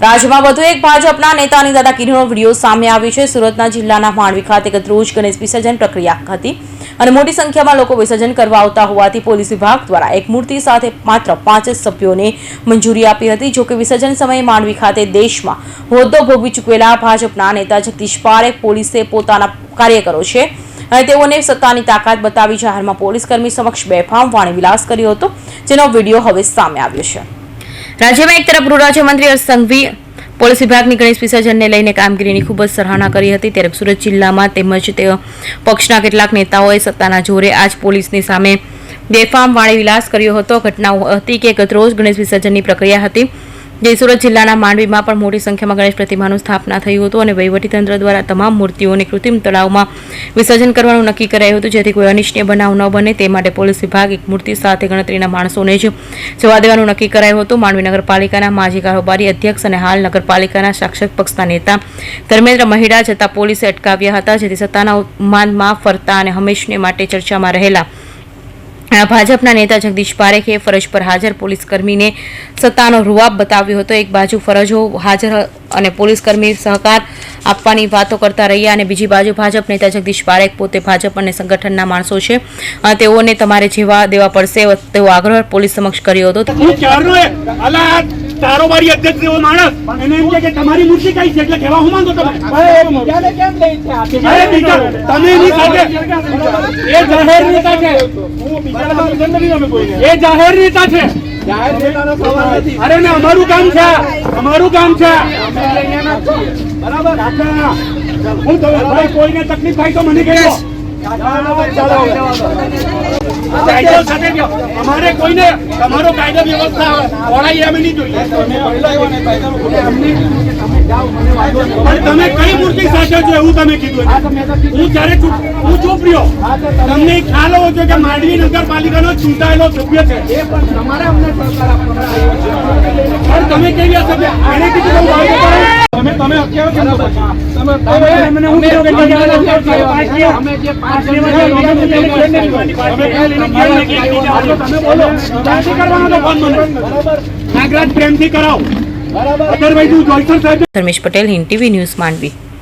રાજ્યમાં વધુ એક ભાજપના નેતાની દાદાગીરીનો વીડિયો સામે આવ્યો છે. સુરતના જિલ્લાના માંડવી ખાતે ગત રોજ ગણેશ વિસર્જન પ્રક્રિયા હતી અને મોટી સંખ્યામાં લોકો વિસર્જન કરવા આવતા હોવાથી પોલીસ વિભાગ દ્વારા એક મૂર્તિ સાથે માત્ર પાંચ સભ્યોને મંજૂરી આપી હતી. જોકે વિસર્જન સમયે માંડવી ખાતે દેશમાં હોદ્દો ભોગવી ચૂકેલા ભાજપના નેતા જગદીશ પારે પોલીસે પોતાના કાર્યકરો છે અને તેઓને સત્તાની તાકાત બતાવી જાહેરમાં પોલીસ કર્મી સમક્ષ બેફામ વાણી વિલાસ કર્યો હતો, જેનો વીડિયો હવે સામે આવ્યો છે. રાજ્યમાં એક તરફ ગૃહરાજ્યમંત્રી હર્ષ સંઘવી, પોલીસ વિભાગની ગણેશ વિસર્જનને લઈને કામગીરીની ખૂબ જ સરાહના કરી હતી. ત્યારે સુરત જિલ્લામાં તેમજ તે પક્ષના કેટલાક નેતાઓએ સત્તાના જોરે આજ પોલીસની સામે બેફામ વાણી વિલાસ કર્યો હતો. ઘટનાઓ હતી કે ગત રોજ ગણેશ વિસર્જનની પ્રક્રિયા હતી. જે સુરત જિલ્લાના માંડવીમાં પણ મોટી સંખ્યામાં ગણેશ પ્રતિમાનું સ્થાપના થયું હતું અને વહીવટીતંત્ર દ્વારા તમામ મૂર્તિઓને કૃત્રિમ તળાવમાં વિસર્જન કરવાનું નક્કી કરાયું હતું, જેથી કોઈ અનિચ્છનીય બનાવ ન બને. તે માટે પોલીસ વિભાગ એક મૂર્તિ સાથે ગણતરીના માણસોને જ જવા દેવાનું નક્કી કરાયું હતું. માંડવી નગરપાલિકાના માજી કારોબારી અધ્યક્ષ અને હાલ નગરપાલિકાના શાસક પક્ષના નેતા ધર્મેન્દ્ર મહિડા જતા પોલીસે અટકાવ્યા હતા, જેથી સત્તાના ઉન્માદમાં ફરતા અને હંમેશને માટે ચર્ચામાં રહેલા ભાજપના નેતા જગદીશ પારેખે ફરજ પર હાજર પોલીસ કર્મીને સત્તાનો રૂઆબ બતાવ્યો હતો. એક બાજુ ફરજો હાજર અને પોલીસ કર્મી સહકાર આપવાની વાતો કરતા રહ્યા અને બીજી બાજુ ભાજપ નેતા જગદીશ પારેખ પોતે ભાજપ અને સંગઠનના માણસો છે. તેઓને તમારે જેવા દેવા પડશે તેવો આગ્રહ પોલીસ સમક્ષ કર્યો હતો. કારોબારી અધ્યક્ષ જેવો માણસ. એને એમ કે તમારી મૂર્તિ કઈ છે? એટલે કહેવા હું માંગો તમે તમે એની સાથે. એ જાહેર નેતા છે એ જાહેર નેતા છે અરે ને અમારું કામ છે. અમારું કામ છે. બરાબર? હું તમે ભાઈ કોઈને તકલીફ થાય તો મને ચાલો કાયદો અમારે કોઈને તમારો કાયદો વ્યવસ્થા ઓળાઈ અમે નહીં જોઈએ તમે કઈ મૂર્તિ સાથે છો એવું તમે કીધું હું જયારે હું ચૂપ રહ્યો તમને ખ્યાલ હોવો જોઈએ કે માંડવી નગરપાલિકાનો ચૂંટાયેલો સભ્ય છે છે. તમે કેવી હશે એને કીધું? તમે તમે અત્યારે કેમ છો? તમે એમને હું કીધું કે અમે તમે પાંચ લેવા. અમે જે પાંચ તમે બોલો. પ્રેમથી કરવાનો તો ફોન મને. નાગરાજ પ્રેમથી કરાવો. અદરવાઇઝ હું જોઈસર સાહેબ ધર્મેશ પટેલ હિન્દ ટીવી ન્યૂઝ માંડવી.